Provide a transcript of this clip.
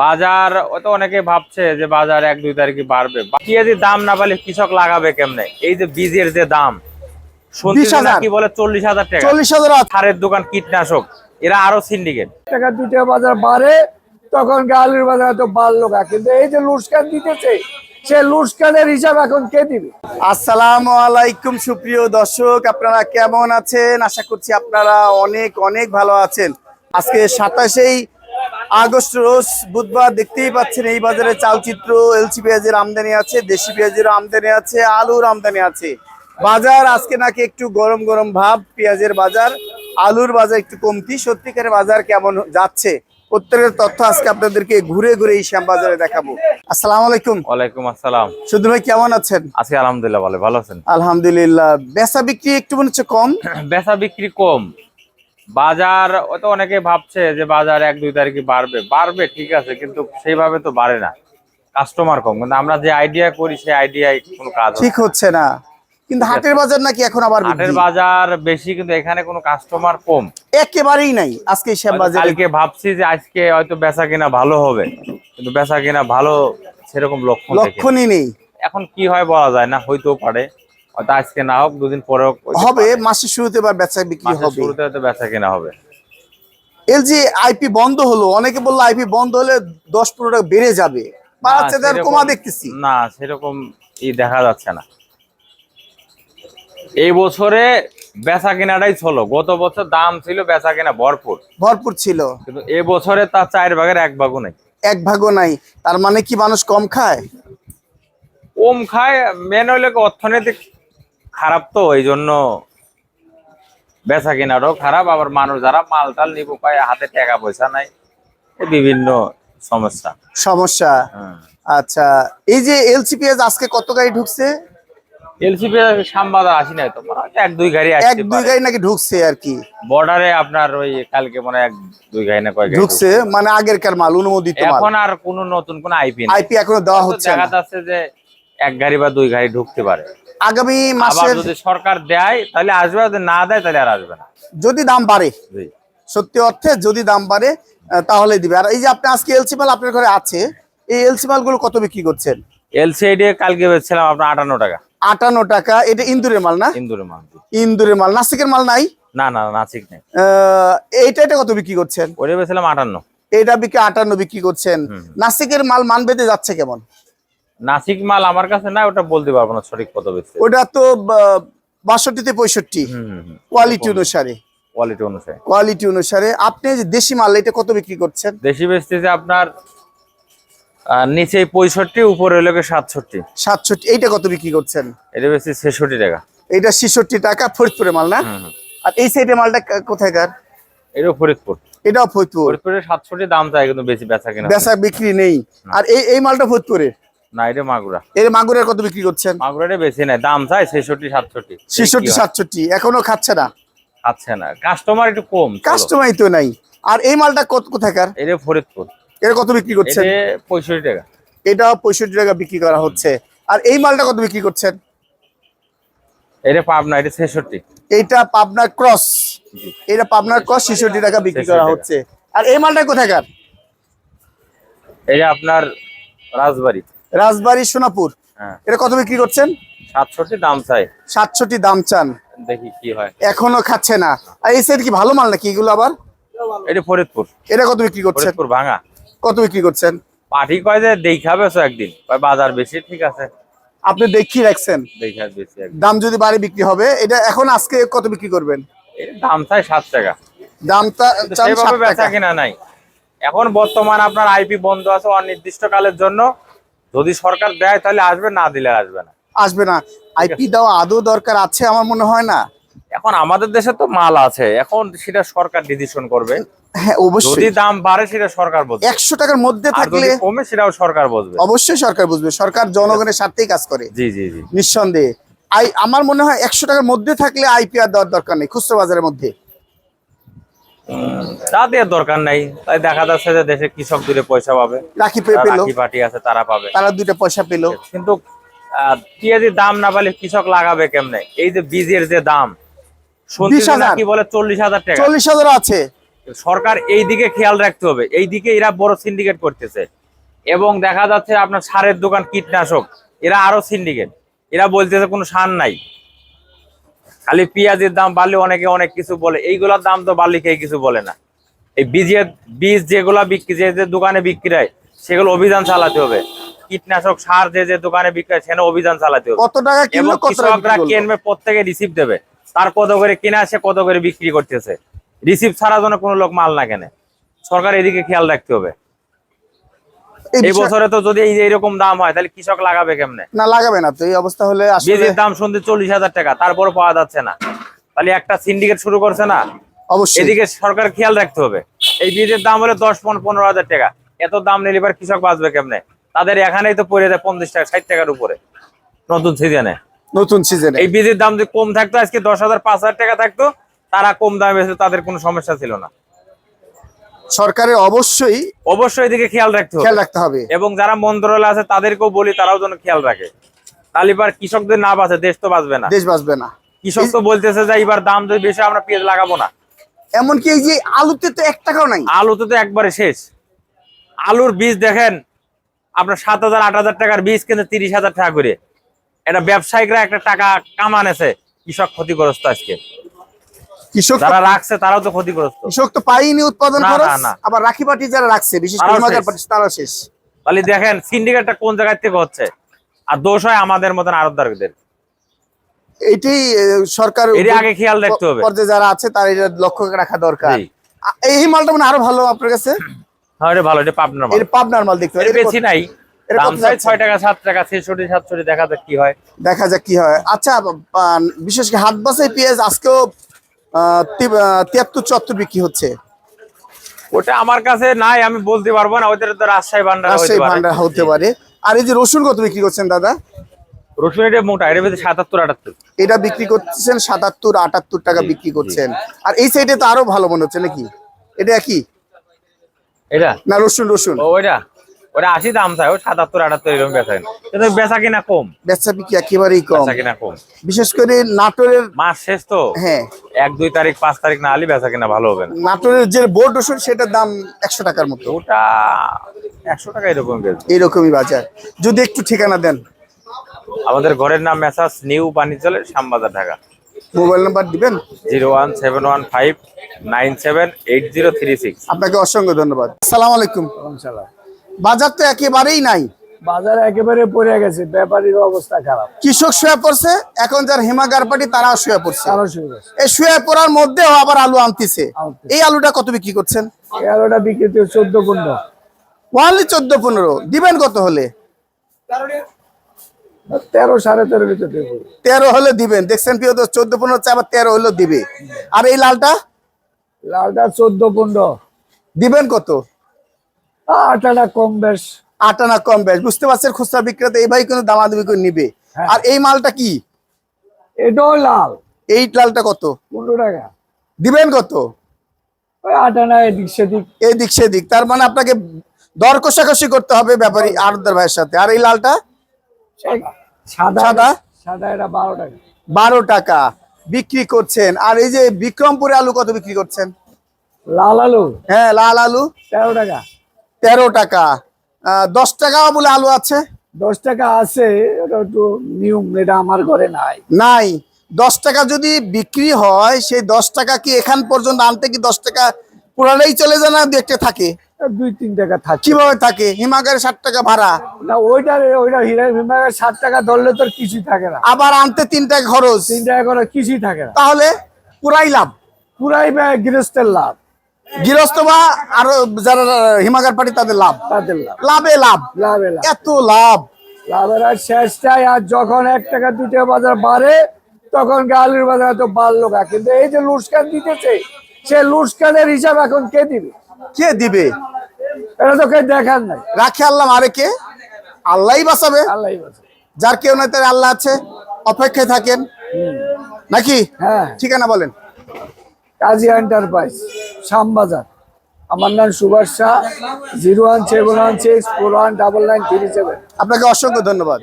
বাজার তো অনেকে ভাবছে যে বাজার এক দুই তারিখে বাড়বে। পেঁয়াজের দাম না পালে কৃষক লাগাবে কেমনে? এই যে বীজের যে দাম শুনছি 20,000 কি বলে চল্লিশ হাজার টাকা? চল্লিশ হাজার সারের দোকান কীটনাশক এরা আরও সিন্ডিকেট টাকা দুইটা বাজার বাড়ে তখন আলুর বাজার তো বাড়লো না কিন্তু এই যে লুটকান দিতেছে সে লুটকানের হিসাব এখন কে দিবে? আসসালামু আলাইকুম সুপ্রিয় দর্শক আপনারা কেমন আছেন? আশা করছি আপনারা অনেক অনেক ভালো আছেন। আজকে সাতাশেই আগস্ট রোজ বুধবার দেখতেই পাচ্ছেন এই বাজারে চালচিত্র এলসি পেঁয়াজের আমদানি আছে দেশি পেঁয়াজের আমদানি আছে আলুর আমদানি আছে। বাজার আজকে নাকি একটু গরম গরম ভাব পেঁয়াজের বাজার আলুর বাজার একটু কমতি। সত্যিকারের বাজার কেমন যাচ্ছে? প্রত্যেকের তথ্য আজকে আপনাদেরকে ঘুরে ঘুরে এই শ্যাম বাজারে দেখাবো। আসসালামু আলাইকুম। ওয়ালাইকুম আসসালাম। সুধু ভাই কেমন আছেন? আছি আলহামদুলিল্লাহ ভালো ভালো আছেন? আলহামদুলিল্লাহ। বেচা বিক্রি একটু মনে হচ্ছে কম। বেচা বিক্রি কম। বাজার তো অনেকে ভাবছে যে বাজার এক দুই তারিখে বাড়বে। বাড়বে ঠিক আছে কিন্তু সেইভাবে তো বাড়ে না। কাস্টমার কম কিন্তু আমরা যে আইডিয়া করি সেই আইডিয়ায় কোনো কাজ ঠিক হচ্ছে না। কিন্তু হাটের বাজার নাকি এখন আবার হাটের বাজার বেশি কিন্তু এখানে কোনো কাস্টমার কম। একেবারেই নাই আজকে শ্যাম বাজারে। কালকে ভাবছি যে আজকে হয়তো বেচা কিনা ভালো হবে কিন্তু বেচা কিনা ভালো সেরকম লক্ষণ লক্ষণই নেই। এখন কি হয় বলা যায় না হইতেও পারে। হয়তো আজকে না হোক দুদিন পরে হোক হবে মাসের শুরুতে এবার বেচা বিক্রি হবে। শুরুতে হয়তো বেচা কিনা হবে। যে আইপি বন্ধ হলো অনেকে বলল আইপি বন্ধ হলে দশ পনেরো টাকা বেড়ে যাবে। বাড়াচ্ছে না, তার সেরকম- কমা দেখতেছি। না সেরকম ই দেখা যাচ্ছে না। এই বছরে বেচা কেনাটাই গত বছর দাম ছিল বেচা কেনা ভরপুর। ভরপুর ছিল। কিন্তু এ বছরে তার চার ভাগের এক ভাগও নেই। এক ভাগও নাই। তার মানে কি মানুষ কম খায়? কম খায় মেন হইলে অর্থনৈতিক খারাপ তো এই জন্য বেচা কেনারও খারাপ আবার মানুষ যারা মাল টাল নিব পায় হাতে টাকা পয়সা নাই বিভিন্ন সমস্যা। সমস্যা। হ্যাঁ। আচ্ছা এই যে এলসিপিএস আজকে কত গাড়ি ঢুকছে? সামবাদা আসি নাই তো মনে এক দুই গাড়ি এক দুই গাড়ি নাকি ঢুকছে আর কি? বর্ডারে আপনার ওই কালকে মনে এক দুই গাড়ি না কয় গাড়ি ঢুকছে মানে আগেরকার মাল অনুমোদিত মাল। এখন আর কোন নতুন কোন আইপি আইপি এখনও দেওয়া হচ্ছে দেখা যাচ্ছে যে এক গাড়ি বা দুই গাড়ি ঢুকতে পারে। আগামী মাসের যদি সরকার দেয় তাহলে আসবে যদি না দেয় তাহলে আর আসবে না। যদি দাম বাড়ে। সত্যি অর্থে যদি দাম বাড়ে তাহলে দিবে। আর এই যে আপনি আজকে এলসি মাল আপনার ঘরে আছে এই এলসি মালগুলো কত বিক্রি করছেন? এলসিআইডি কালকে বেচছিলাম আপনার আটান্ন টাকা। আটান্ন টাকা এটা ইন্দুরের মাল না? ইন্দুরে মাল ইন্দুরের মাল। নাসিকের মাল নাই? না না নাসিক নেই। এইটা এটা কত বিক্রি করছেন? ওটা বেছিলাম আটান্ন। এটা বিক্রি আটান্ন বিক্রি করছেন। নাসিকের মাল মান বেঁধে যাচ্ছে কেমন? নাসিক মাল আমার কাছে না ওটা বলতে পারব না সঠিক কত বেচছে। ওটা তো বাষট্টিতে পঁয়ষট্টি। কোয়ালিটি অনুসারে। কোয়ালিটি অনুসারে। কোয়ালিটি অনুসারে। আপনি যে দেশি মাল এটা কত বিক্রি করছেন? দেশি বেচতেছে আপনার নিচে পঁয়ষট্টি উপরে হলো সাতষট্টি। সাতষট্টি এইটা কত বিক্রি করছেন? এটা বেশি ছেষট্টি টাকা। এইটা ছেষট্টি টাকা ফরিদপুরের মাল না। আর এই সাইডের মালটা কোথায়কার এটা ফরিদপুর। এটাও ফরিদপুর। ফরিদপুরে সাতষট্টি দাম চাই কিন্তু বেশি বেচা কিনা বেচা বিক্রি নেই। আর এই এই মালটা ফরিদপুরের? না এটা মাগুরা। এর মাগুরের কত বিক্রি করছেন? মাগুরাটা বেশি দাম চাই এখনও খাচ্ছে না? খাচ্ছে না। কাস্টমার একটু কম। তো নাই। আর এই মালটা কত কোথাকার? এটা ফরিদপুর। এর কত বিক্রি করছেন? এটা টাকা। এটাও পঁয়ষট্টি টাকা বিক্রি করা হচ্ছে। আর এই মালটা কত বিক্রি করছেন? এটা পাবনা এটা ক্রস। এটা পাবনার ক্রস ছেষট্টি টাকা বিক্রি করা হচ্ছে। আর এই মালটা কোথাকার? এটা আপনার রাজবাড়ি। রাজবাড়ি সোনাপুর। হ্যাঁ। এটা কত বিক্রি করছেন? সাতষট্টি দাম চাই। সাতষট্টি দাম চান। দেখি কি হয়। এখনও খাচ্ছে না। আর এই সাইড কি ভালো মাল নাকি এগুলো আবার? এটা ফরিদপুর। এটা কত বিক্রি করছেন? ভাঙা। কত বিক্রি করছেন? পাঠি কয় যে দেখাবে একদিন। বাজার বেশি ঠিক আছে। আপনি দেখিয়ে রাখছেন। দাম যদি বাড়ি বিক্রি হবে এটা এখন আজকে কত বিক্রি করবেন? দাম চাই সাত টাকা। দামটা বেচা কিনা নাই। এখন বর্তমান আপনার আইপি বন্ধ আছে অনির্দিষ্ট কালের জন্য। যদি সরকার দেয় তাহলে আসবে না দিলে আসবে না। আসবে না। আইপি দেওয়া আদৌ দরকার আছে আমার মনে হয় না। এখন আমাদের দেশে তো মাল আছে এখন সেটা সরকার ডিসিশন করবে। হ্যাঁ যদি অবশ্যই দাম বাড়ে সেটা সরকার বুঝবে একশো টাকার মধ্যে থাকলে কমে সেটাও সরকার বুঝবে অবশ্যই সরকার বুঝবে সরকার জনগণের স্বার্থেই কাজ করে। জি জি জি। নিঃসন্দেহে। আই আমার মনে হয় একশো টাকার মধ্যে থাকলে আইপিআর দেওয়ার দরকার নেই খুচরো বাজারের মধ্যে। তা দেওয়ার দরকার নাই। তাই দেখা যাচ্ছে যে দেশে কৃষক দিলে পয়সা পাবে। রাখি পেল। রাখি পার্টি আছে তারা পাবে। তারা দুইটা পয়সা পেল। কিন্তু পেঁয়াজের দাম না পারলে কৃষক লাগাবে কেমনে? এই যে বীজের যে দাম শুনছি 20,000 কি বলে চল্লিশ হাজার টাকা। চল্লিশ হাজার আছে। সরকার এই দিকে খেয়াল রাখতে হবে। এই দিকে এরা বড় সিন্ডিকেট করতেছে। এবং দেখা যাচ্ছে আপনার সারের দোকান কীটনাশক। এরা আরও সিন্ডিকেট এরা বলতেছে কোনো সার নাই। খালি পেঁয়াজের দাম বাড়লে অনেকে অনেক কিছু বলে। এইগুলোর দাম তো বাড়লে কেউ কিছু বলে না। এই বীজের বীজ যেগুলা বিক্রি যে যে দোকানে বিক্রি হয় সেগুলো অভিযান চালাতে হবে। কীটনাশক সার যে যে দোকানে বিক্রি হয় সেখানে অভিযান চালাতে হবে। কত টাকা এবং কৃষকরা? কিনবে প্রত্যেকে রিসিভ দেবে। তার কত করে কিনা সে কত করে বিক্রি করতেছে। রিসিভ ছাড়া যেন কোনো লোক মাল না কেনে। সরকার এদিকে খেয়াল রাখতে হবে। এই বছরে তো যদি এই এরকম দাম হয় তাহলে কৃষক লাগাবে কেমনে? না লাগাবে না। তো এই অবস্থা হলে বীজের দাম শুনতে চল্লিশ হাজার টাকা তারপরে পাওয়া যাচ্ছে না। তাহলে একটা সিন্ডিকেট শুরু করছে না? অবশ্যই। এদিকে সরকার খেয়াল রাখতে হবে। এই বীজের দাম হলে দশ পনেরো হাজার টাকা। এত দাম নিলে এবার কৃষক বাঁচবে কেমনে? তাদের এখানেই তো পড়ে যায় পঞ্চাশ টাকা ষাট টাকার উপরে। নতুন সিজনে। নতুন সিজনে। এই বীজের দাম যদি কম থাকতো আজকে দশ হাজার পাঁচ হাজার টাকা থাকতো তারা কম দামে তাদের কোনো সমস্যা ছিল না। সরকারের অবশ্যই অবশ্যই এদিকে খেয়াল রাখতে হবে। খেয়াল রাখতে হবে। এবং যারা মন্ত্রণালয় আছে তাদেরকেও বলি তারাও যেন খেয়াল রাখে। তাহলে এবার কৃষকদের না বাঁচে দেশ তো বাঁচবে না। দেশ বাঁচবে না। কৃষক তো বলতেছে যে এবার দাম যদি বেশি আমরা পেঁয়াজ লাগাবো না। এমনকি এই যে আলুতে তো এক টাকাও নাই। আলুতে তো একবারে শেষ। আলুর বীজ দেখেন আপনার সাত হাজার আট হাজার টাকার বীজ কিন্তু তিরিশ হাজার টাকা করে। এটা ব্যবসায়িকরা একটা টাকা কামানেছে কৃষক ক্ষতিগ্রস্ত আজকে। কৃষক যারা রাখছে তারাও তো ক্ষতিগ্রস্ত। কৃষক তো পাইনি উৎপাদন খরচ। আবার রাখি পাটি যারা রাখছে বিশেষ করে তারাও শেষ। তাহলে দেখেন সিন্ডিকেটটা কোন জায়গা থেকে হচ্ছে? আর দোষ হয় আমাদের মতন আরবদারদের এটাই সরকার এটি আগে খেয়াল রাখতে হবে। পর্যায়ে যারা আছে তার এটা লক্ষ্য রাখা দরকার। এই মালটা মানে আরও ভালো আপনার কাছে? হ্যাঁ এটা ভালো এটা পাবনার মাল এর পাবনার মাল দেখতে এর বেশি নাই। এটা দাম চাই টাকা সাত টাকা ছেষট্টি সাতষট্টি দেখা যাক কি হয়। দেখা যাক কি হয়। আচ্ছা বিশেষ করে হাত বাসাই পেঁয়াজ আজকেও তিয়াত্তর চুয়াত্তর বিক্রি হচ্ছে। ওটা আমার কাছে নাই আমি বলতে পারব না ওদের তো রাজশাহী ভান্ডার হতে রাজশাহী ভান্ডার হতে পারে। আর এই যে রসুন কত বিক্রি করছেন দাদা? রসুন এটা মোটা এর ভিতরে সাতাত্তর আটাত্তর। এটা বিক্রি করছেন সাতাত্তর আটাত্তর টাকা বিক্রি করছেন। আর এই সাইডে তো আরও ভালো মনে হচ্ছে নাকি? এটা কি? এটা? না রসুন রসুন। ও ওইটা ওটা আশি দাম চাই ও সাতাত্তর আটাত্তর এরকম বেচা কিনা। কিন্তু বেচা কিনা কম। বেচা বিক্রি একেবারেই কম। বেচা কিনা কম। বিশেষ করে নাটোরের মাস শেষ তো। হ্যাঁ। এক দুই তারিখ পাঁচ তারিখ না হলে বেচা কিনা ভালো হবে না। নাটোরের যে বোর্ড রসুন সেটার দাম একশো টাকার মতো। ওটা একশো টাকা এরকম বেচবে। এইরকমই বাজার। যদি একটু ঠিকানা দেন। আমাদের ঘরের নাম মেসাজ নিউ পানিচলের শ্যামবাজার ঢাকা। মোবাইল নাম্বার দিবেন? Zero one seven one five nine seven eight zero three six. আপনাকে অসংখ্য ধন্যবাদ। আসসালামু আলাইকুম। ইনশাল্লাহ। বাজার তো একেবারেই নাই। বাজার একেবারে পড়ে গেছে ব্যাপারীর অবস্থা খারাপ। কৃষক শুয়ে পড়ছে এখন যার হিমাগার পাটি তারাও শুয়ে পড়ছে। এই শুয়ে পড়ার মধ্যেও আবার আলু আনতেছে। এই আলুটা কত বিক্রি করছেন? এগারোটা বিক্রিতে চোদ্দ পনেরো। ওয়ানলি চোদ্দ পনেরো। দিবেন কত হলে? তেরো সাড়ে তেরো ভিতরে তেরো হলে দিবেন। দেখছেন প্রিয় তো চোদ্দ পনেরো হচ্ছে আবার তেরো হলেও দিবে। আর এই লালটা? লালটা চোদ্দ পনেরো। দিবেন কত? আটাটা কম বেশ। কম বেশ। বুঝতে পারছেন খুচরা বিক্রেতা এই ভাই কোনো দামাদামি করে নিবে। হ্যাঁ। আর এই মালটা কি? এটাও লাল। এই লালটা কত? পনেরো টাকা। দিবেন কত? আটানা এদিক সেদিক। এদিক সেদিক। তার মানে আপনাকে দর কষাকষি করতে হবে ব্যাপারী আরদার ভাইয়ের সাথে। আর এই লালটা? সাদা। সাদা? সাদা এটা বারো টাকা। বারো টাকা। বিক্রি করছেন। আর এই যে বিক্রমপুরে আলু কত বিক্রি করছেন? লাল আলু? হ্যাঁ লাল আলু। তেরো টাকা। তেরো টাকা। দশ টাকা বলে আলু আছে? দশ টাকা আছে ওটা একটু নিয়ম এটা আমার ঘরে নাই। নাই। দশ টাকা যদি বিক্রি হয় সেই দশ টাকা কি এখান পর্যন্ত আনতে কি দশ টাকা পুরাটাই চলে যায় না দেখতে থাকে? দুই তিন টাকা থাকে। কীভাবে থাকে? হিমাগারে ষাট টাকা ভাড়া। না ওইটা ওইটা হিমাগার ষাট টাকা ধরলে তোর কিছুই থাকে না। আবার আনতে তিন টাকা খরচ। তিন টাকা করে কিছুই থাকে না। তাহলে পুরাই লাভ। পুরাই গৃহস্থের লাভ। গৃহস্থ বা আরও যারা হিমাগার পার্টি তাদের লাভ? তাদের লাভ। লাভে লাভ। লাভে লাভ। এত লাভ। লাভের আর শেষটাই আর যখন এক টাকা দুই টাকা বাজার বাড়ে তখন আলুর বাজার তো বাড়লো না? কিন্তু এই যে লুটকান দিতেছে সে লুটকানের হিসাব এখন কে দিবে? কে দিবে? এটা তো কেউ দেখার নাই। রাখে আল্লাহ আরে কে? আল্লাহই বাঁচাবে। আল্লাহ যার কেউ নাই তার আল্লাহ আছে। অপেক্ষায় থাকেন। নাকি? হ্যাঁ। ঠিকানা বলেন। কাজী এন্টারপ্রাইজ শ্যামবাজার। আমার নাম Subhash Shah, zero one seven one six, four one double nine three seven. আপনাকে অসংখ্য ধন্যবাদ।